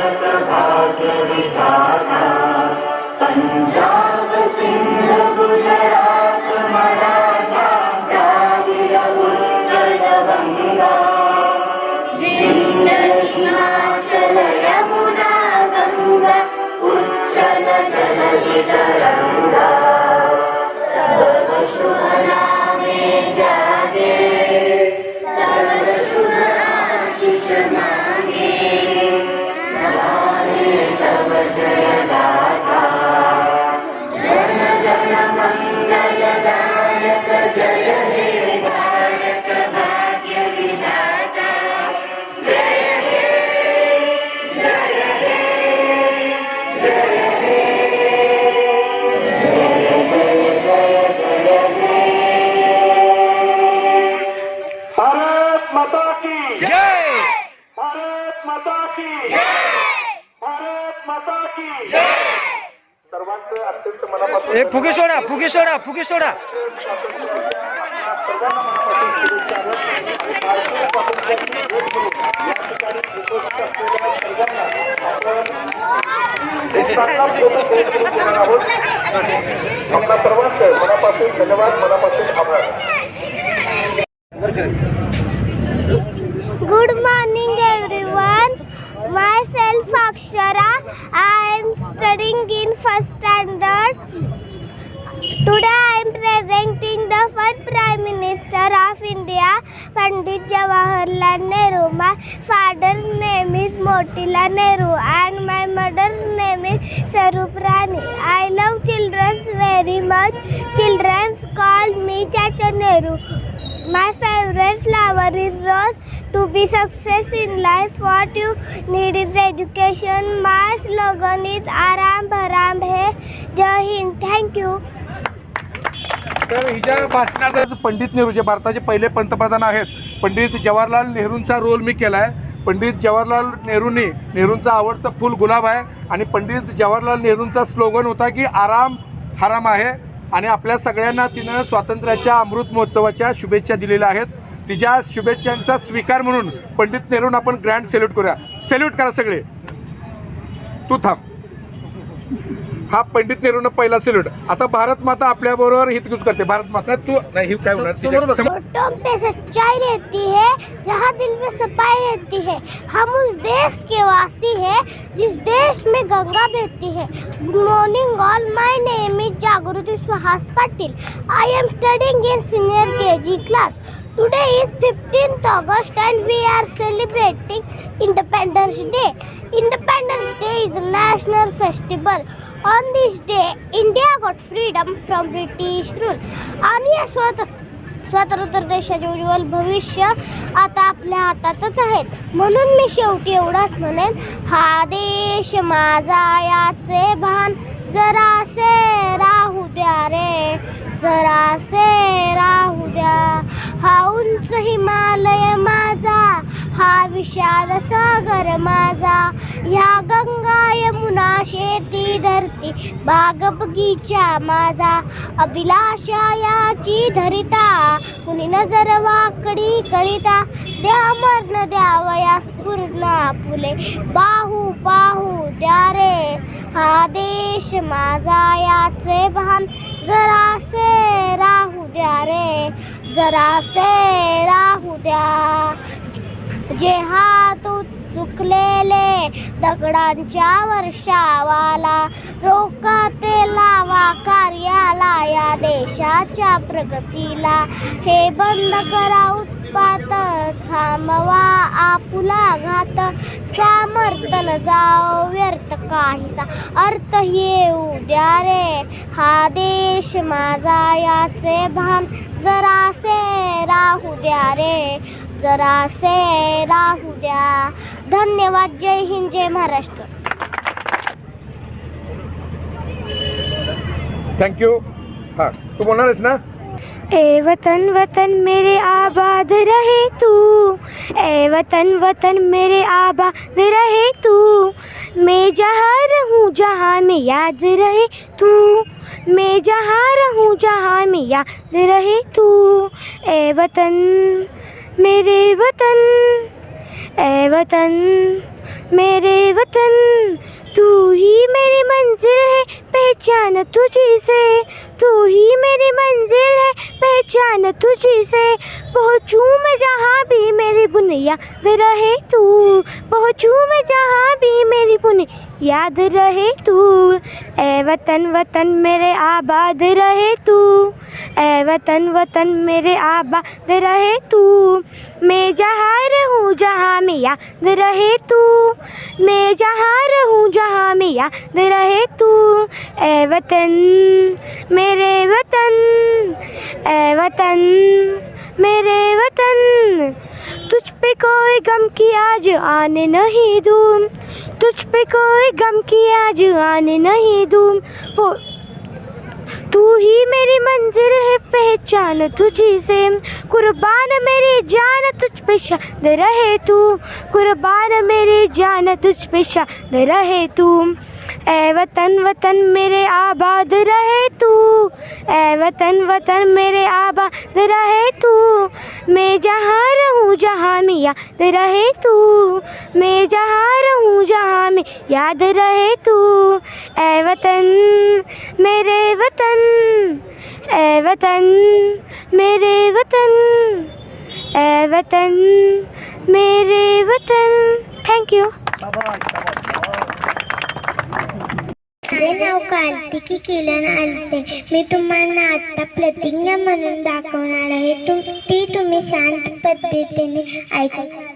Let the power carry down. भेट म्हणून देणार आहोत आपल्या सर्वांचं मनापासून धन्यवाद मनापासून आभार Good morning, everyone. Myself Akshara. I am studying in first standard. Today I am presenting the first Prime Minister of India, Pandit Jawaharlal Nehru. My father's name is Motilal Nehru and my mother's name is Saruprani. I love children very much. Children call me Chacha Nehru. My favorite flower is rose. To be success in life, what you need is education. My slogan is Aram Bharam Hai. Jai Hind. Thank you. तर हिच्या भाषणाचा पंडित नेहरू जे भारताचे पहिले पंतप्रधान आहेत पंडित जवाहरलाल नेहरूंचा role मी केला आहे पंडित जवाहरलाल नेहरूंनी नेहरूंचा आवडतं फूल गुलाब आहे आणि पंडित जवाहरलाल नेहरूंचा स्लोगन होता की आराम हराम आहे आणि आपल्या सगळ्यांना तिनं स्वातंत्र्याच्या अमृत महोत्सवाच्या शुभेच्छा दिलेल्या आहेत. तिच्या शुभेच्छांचा स्वीकार म्हणून पंडित नेहरूंना आपण ग्रँड सेल्यूट करूया. सेल्यूट करा सगळे. तू थांब. हा पंडित नेहरूंना पहिला सेल्यूट आता भारत माता आपल्याबरोबर हितगुज करते. भारत माता तू नाही ही काय होणार? पे सच्चाई रहती है जहाँ दिल में सफाई रहती है। हम उस देश के वासी हैं जिस देश में गंगा बहती है। Good morning all my name is Jagruti Suhas Patil I am studying in senior K G class Today is 15th August and we are celebrating Independence Day. Independence Day is a national festival. On this day, India got freedom from British rule. आणि या स्वतः स्वतंत्र देशाचे उज्ज्वल भविष्य आता आपल्या हातातच आहेत म्हणून मी शेवटी एवढाच म्हणेन हा देश माझा याचे भान जरासे राहू द्या रे जरासे राहू द्या हा उंच हिमालय माझा हा विशाल सागर माझा. ह्या गंगा यमुना शेती धरती बाग बगीचा माझा. अभिलाषा याची धरिता कुणी नजर वाकडी करिता. द्या मरण द्यावयास पूर्ण फुले. बाहू पाहू द्या रे. हा देश माझा याचे भान जरासे राहू द्या रे. जरासे राहू द्या. जे हात चुकलेले दगडांच्या वर्षावाला रोका ते लावा कार्याला या देशाच्या प्रगतीला. हे बंद करा पात थांबवा आपुला घात. सामर्थन जाओ व्यर्थ काहीसा. अर्थ येऊ द्या रे. हा देश माझा याचे भान. जरासे राहू द्या रे. जरासे राहू द्या. धन्यवाद. जय हिंद. जय महाराष्ट्र. थँक्यू हां तू बोलणारस ना? ए वतन वतन मेरे आबाद रहे तू। ए वतन वतन मेरे आबाद रहे तू। मैं जहाँ रहूँ जहाँ में याद रहे तू। मैं जहाँ रहूँ जहाँ में याद रहे तू। ए वतन मेरे वतन। ए वतन मेरे वतन। तू ही मेरी मंजिल है पहचान तुझी से। तू ही मेरी मंजिल है पहचान तुझी से। बहुत भी मेरी बुनियाद रहे तू पहुँचूँ मैं जहाँ भी मेरी बुनियाद रहे तू ए वतन वतन मेरे आबाद रहे तू ए वतन वतन मेरे आबाद रहे तू मैं जहाँ रहूँ जहाँ में याद रहे तू मैं जहाँ रहूँ जहाँ में याद रहे तू ए वतन मेरे वतन ए वतन मेरे वतन तुझ पे कोई गम की आज आने नहीं दूँ। तुझ पे कोई गम की आज आने नहीं दूँ। वो तू ही मेरी मंजिल है पहचान तुझी से। कुर्बान मेरी जान तुझ पे शाद रहे तू। कुर्बान मेरी जान तुझ पे शाद रहे तू। ए वतन वतन मेरे आबाद रहे तू ए वतन वतन मेरे आबाद रहे तू मैं जहाँ रहूँ जहाँ में याद रहे तू मैं जहाँ रहूँ जहाँ में याद रहे तू ए वतन मेरे वतन ए वतन मेरे वतन ए वतन मेरे वतन थँक यू माझे नाव कार्तिकी किलन आलते मी तुम्हाला आता प्रतिज्ञा म्हणून दाखवणार आहे. तुम ती तुम्ही शांत पद्धतीने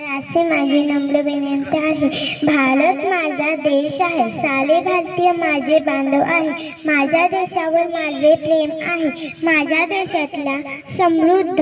असे माझी नम्र विनंती आहे. भारत माझा देश आहे. साले भारतीय माझे बांधव आहे. माझ्या देशावर माझे प्रेम आहे. माझ्या देशातल्या समृद्ध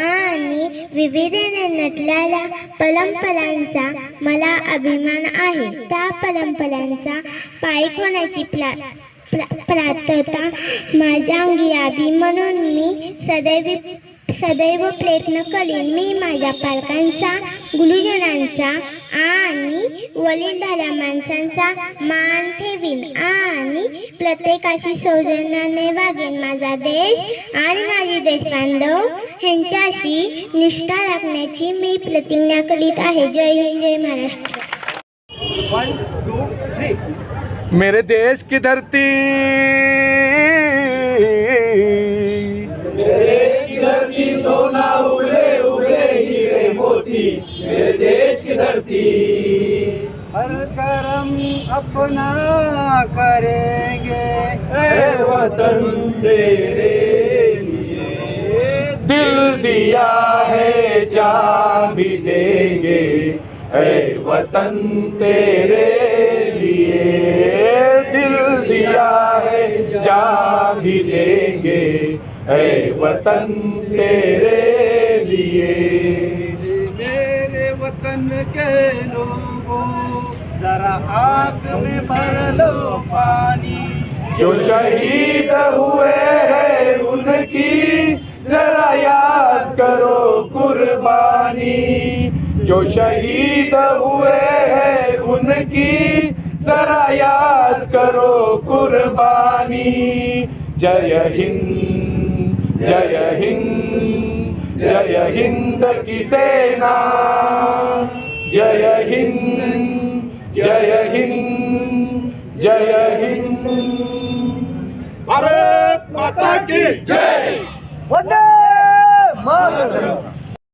आणि विविधेने नटलेल्या परंपरांचा मला अभिमान आहे. त्या परंपरांचा पायकोण्याची प्ला प्रा- प्रार्थता? माझ्या अंगी यावी म्हणून मी सदैव सदैव प्रयत्न करीन मी माझ्या पालकांचा गुरुजनांचा आणि वडीलधाऱ्या माणसांचा मान ठेवीन आणि प्रत्येकाशी सौजन्याने वागेन माझा देश आणि माझे देश बांधव ह्यांच्याशी निष्ठा राखण्याची मी प्रतिज्ञा करीत आहे. जय हिंद जय महाराष्ट्र. मेरे देश की धरती मेरे देश की धरती हर करम अपना करेंगे है वतन तेरे लिए दिल दिया है जान भी देंगे ऐ वतन तेरे लिए दिल दिया है जान भी देंगे ऐ वतन तेरे लिए मेरे वतन के लोगों जरा आंख में भर लो पानी जो शहीद हुए हैं उनकी जरा याद करो कुर्बानी जो शहीद हुए हैं उनकी जरा याद करो कुर्बानी जय हिंद जय हिंद जय हिंद की सेना। जय हिंद जय हिंद जय हिंद। भारत माता की जय।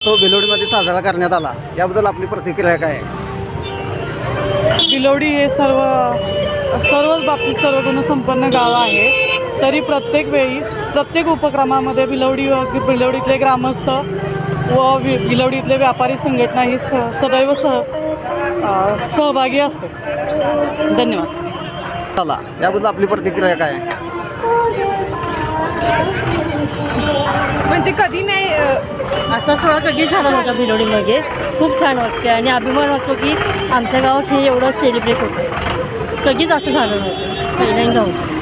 तो बिलोडीमध्ये साजरा करण्यात आला. याबद्दल आपली प्रतिक्रिया काय आहे? बिलोडी हे सर्व सर्वच बाबतीत सर्वगुणसंपन्न गाव आहे. तरी प्रत्येक वेळी प्रत्येक उपक्रमामध्ये बिलवडी व बिलवडीतले ग्रामस्थ व वि बिलवडीतले व्यापारी संघटना ही स सदैव सह सहभागी असते. धन्यवाद. आला याबद्दल आपली प्रतिक्रिया काय? आहे? म्हणजे कधी नाही असा सोहळा कधीच झाला नव्हता भिलोडीमध्ये खूप छान वाटते आणि अभिमान वाटतो की आमच्या गावात हे एवढं सेलिब्रेट होतं. कधीच असं झालं नव्हतं. पहिल्यांदा होतं.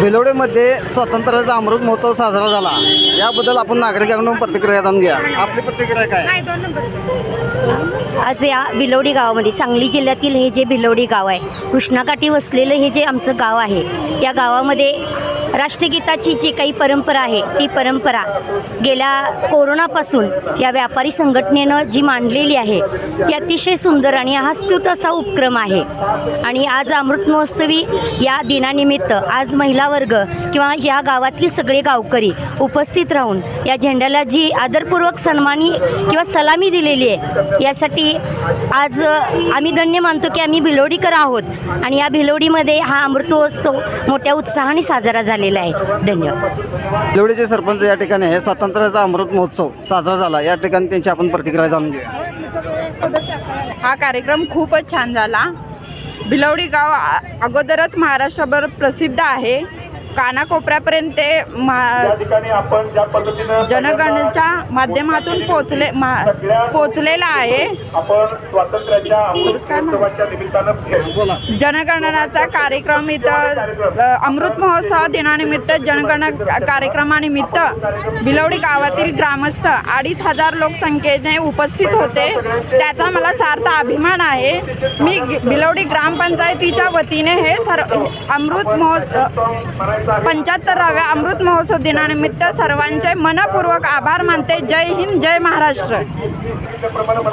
बिलोडीमध्ये स्वातंत्र्याचा अमृत महोत्सव साजरा झाला. याबद्दल आपण नागरिकांकडून प्रतिक्रिया जाणून घ्या. आपली प्रतिक्रिया काय? आज या भिलवडी गावामध्ये सांगली जिल्ह्यातील हे जे भिलवडी गाव आहे कृष्णाकाठी वसलेलं हे जे आमचं गाव आहे या गावामध्ये राष्ट्रगीताची जी काही परंपरा आहे ती परंपरा गेल्या कोरोनापासून या व्यापारी संघटनेनं जी मांडलेली आहे ती अतिशय सुंदर आणि हा असा उपक्रम आहे. आणि आज अमृत महोत्सवी या दिनानिमित्त आज महिला वर्ग किंवा या गावातील सगळे गावकरी उपस्थित राहून या झेंड्याला जी आदरपूर्वक सन्मानी किंवा सलामी दिलेली आहे यासाठी आज आम्ही धन्य मानतो की आम्ही भिलोडीकर आहोत. आणि या भिलोडीमध्ये हा अमृतोत्सव मोठ्या उत्साहाने साजरा झाला झालेला आहे. धन्यवाद. बिलोडीचे सरपंच या ठिकाणी आहे. स्वातंत्र्याचा अमृत महोत्सव साजरा झाला. या ठिकाणी त्यांची आपण प्रतिक्रिया जाणून घेऊया. हा कार्यक्रम खूपच छान झाला. भिलवडी गाव अगोदरच महाराष्ट्रभर प्रसिद्ध आहे. कानाकोपऱ्यापर्यंत ते महा ठिकाणी आपण ज्या पद्धतीनं जनगणच्या माध्यमातून पोचले मा पोचलेला आहे. आपण स्वातंत्र्याच्या अमृत महोत्सवाच्या निमित्तानं बोला. जनगणनाचा कार्यक्रम इथं अमृत महोत्सव दिनानिमित्त जनगणना कार्यक्रमानिमित्त भिलवडी गावातील ग्रामस्थ अडीच हजार लोकसंख्येने उपस्थित होते. त्याचा मला सार्थ अभिमान आहे. मी ग- भिलवडी ग्रामपंचायतीच्या वतीने हे सर्व अमृत महोत्सव पंच्याहत्तराव्या अमृत महोत्सव दिनानिमित्त सर्वांचे मनपूर्वक आभार मानते. जय हिंद जय महाराष्ट्र.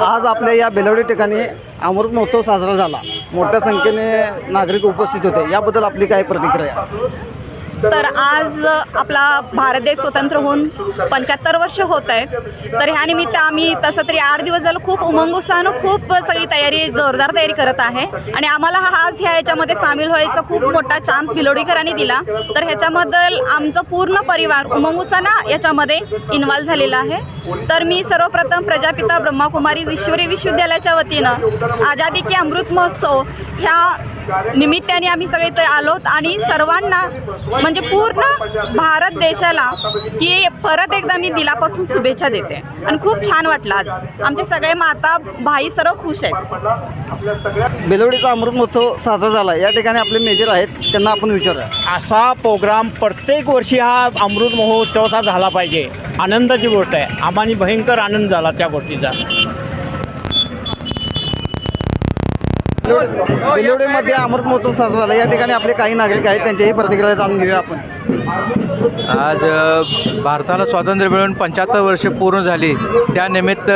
आज आपल्या या बेलवडी ठिकाणी अमृत महोत्सव साजरा झाला. मोठ्या संख्येने नागरिक उपस्थित होते. याबद्दल आपली काय प्रतिक्रिया? तर आज आपला भारत देश स्वतंत्र होऊन पंच्याहत्तर वर्ष होत आहेत. तर ह्या निमित्त आम्ही तसं तरी आठ दिवस झालं खूप उमंग उत्साहानं खूप सगळी तयारी जोरदार तयारी करत आहे. आणि आम्हाला हा आज ह्या याच्यामध्ये सामील व्हायचा खूप मोठा चान्स बिलोडीकरांनी दिला. तर ह्याच्याबद्दल आमचं पूर्ण परिवार उमंग उत्साहानं याच्यामध्ये इन्व्हॉल्व झालेला आहे. तर मी सर्वप्रथम प्रजापिता ब्रह्माकुमारी ईश्वरी विश्वविद्यालयाच्या वतीनं आझादी की अमृत महोत्सव ह्या निमित्ताने आम्ही सगळे इथे आलोत आणि सर्वांना म्हणजे पूर्ण भारत देशाला की परत एकदा मी दिलापासून शुभेच्छा देते. आणि खूप छान वाटलं आज. आमचे सगळे माता भाई सर्व खुश आहेत. बेलवडीचा अमृत महोत्सव साजरा झाला. या ठिकाणी आपले मेजर आहेत. त्यांना आपण विचारूया. असा प्रोग्राम प्रत्येक वर्षी हा अमृत महोत्सवाचा झाला पाहिजे. आनंदाची गोष्ट आहे. आम्हाला भयंकर आनंद झाला त्या गोष्टीचा. बेलवडीमध्ये अमृत महोत्सव साजरा झाला. या ठिकाणी आपले काही नागरिक आहेत त्यांच्याही प्रतिक्रिया जाणून घेऊया आपण. आज भारताला स्वातंत्र्य मिळून पंच्याहत्तर वर्ष पूर्ण झाली. त्यानिमित्त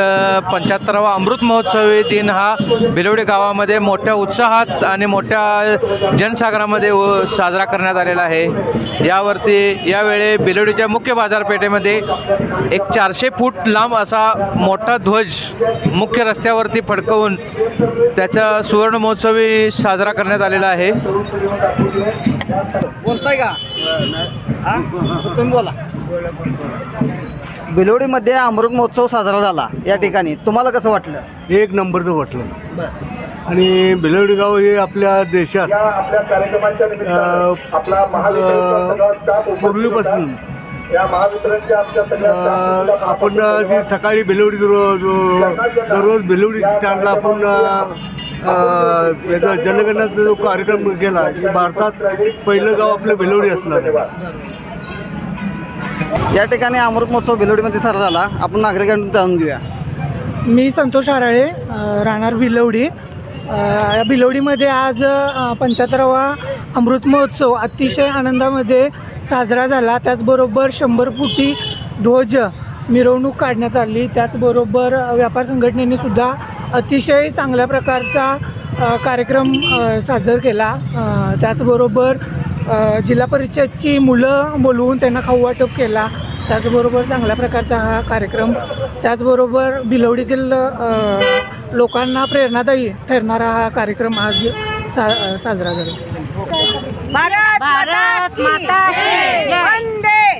पंच्याहत्तरावा अमृत महोत्सवी दिन हा बिलवडी गावामध्ये मोठ्या उत्साहात आणि मोठ्या जनसागरामध्ये साजरा करण्यात आलेला आहे. यावरती यावेळी बिलवडीच्या मुख्य बाजारपेठेमध्ये एक चारशे फूट लांब असा मोठा ध्वज मुख्य रस्त्यावरती फडकवून त्याचा सुवर्ण महोत्सवी साजरा करण्यात आलेला आहे. बोलताय का? हा? तुम्ही बोला. बिलोडीमध्ये अमृत महोत्सव साजरा झाला या ठिकाणी. तुम्हाला कसं वाटलं? एक नंबरचं वाटलं. आणि भिलवडी गाव हे आपल्या देशात अ, पूर्वीपासून. अ, आपण जी सकाळी भिलवडी दरो- दो- दररोज भिलवडी स्टँडला आपण अ, याचा जनगणनाचा जो कार्यक्रम केला की भारतात पहिलं गाव आपलं भिलवडी असणार आहे. या ठिकाणी अमृत महोत्सव बिलोडीमध्ये साजरा झाला. आपण नागरिकांकडून जाणून घेऊया. मी संतोष आराळे राहणार भिलवडी. या भिलवडीमध्ये आज पंच्याहत्तरावा अमृत महोत्सव अतिशय आनंदामध्ये साजरा झाला. त्याचबरोबर शंभर फुटी ध्वज मिरवणूक काढण्यात आली. त्याचबरोबर व्यापार संघटनेने सुद्धा अतिशय चांगल्या प्रकारचा कार्यक्रम सादर केला. त्याचबरोबर जिल्हा परिषदची मुलं बोलवून त्यांना खाऊ वाटप केला. त्याचबरोबर चांगल्या प्रकारचा हा कार्यक्रम. त्याचबरोबर भिलवडीतील अ, लोकांना प्रेरणादायी ठरणारा हा कार्यक्रम आज सा साजरा झाला. भारत भारत माता की वंदे